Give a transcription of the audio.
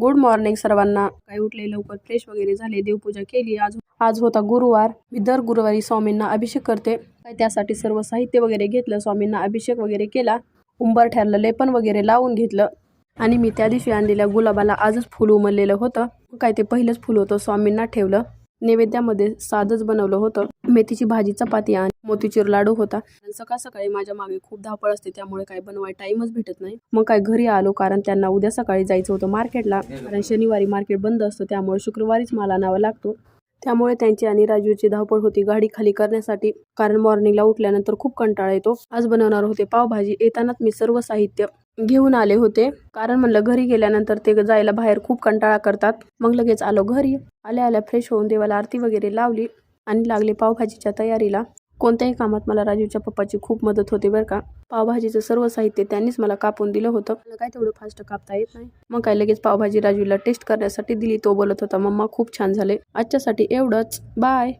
Good morning सर्वांना. काय उठले लवकर फ्रेश वगैरे झाले देवपूजा केली आज आज होता गुरुवार. मी दर गुरुवारी स्वामींना अभिषेक करते. काय त्यासाठी सर्व साहित्य वगैरे घेतलं स्वामींना अभिषेक वगैरे केला. उंबर ठरलं लेपन वगैरे लावून घेतलं. आणि मी त्या दिवशी आणलेल्या गुलाबाला आजच फुल उमललेलं होतं. काय ते पहिलंच फुल होतं स्वामींना ठेवलं. नैवेद्यामध्ये साधच बनवलं होतं. मेथीची भाजी चपाती आणि मोतीचूर लाडू होता. सकाळ सकाळी माझ्या मागे खूप धावपळ असते त्यामुळे काय बनवाय टाइमच भेटत नाही. मग काय घरी आलो कारण त्यांना उद्या सकाळी जायचं होतं मार्केटला. कारण शनिवारी मार्केट बंद असतं त्यामुळे शुक्रवारीच मला आणावा लागतो. त्यामुळे त्यांची आणि राजूची धावपळ होती गाडी खाली करण्यासाठी. कारण मॉर्निंगला उठल्यानंतर खूप कंटाळा येतो. आज बनवणार होते पावभाजी. येतानाच मी सर्व साहित्य घेऊन आले होते. कारण म्हणलं घरी गेल्यानंतर ते जायला बाहेर खूप कंटाळा करतात. मग लगेच आलो घरी. आल्या आल्या फ्रेश होऊन देवाला आरती वगैरे लावली आणि लागले पावभाजीच्या तयारीला. कोणत्याही कामात मला राजूच्या पप्पाची खूप मदत होते बरं का. पावभाजीचं सर्व साहित्य त्यांनीच मला कापून दिलं होतं. मला काय तेवढं फास्ट कापता येत नाही. मग काय लगेच पावभाजी राजूला टेस्ट करण्यासाठी दिली. तो बोलत होता मम्मा खूप छान झाले. आजच्यासाठी एवढंच. बाय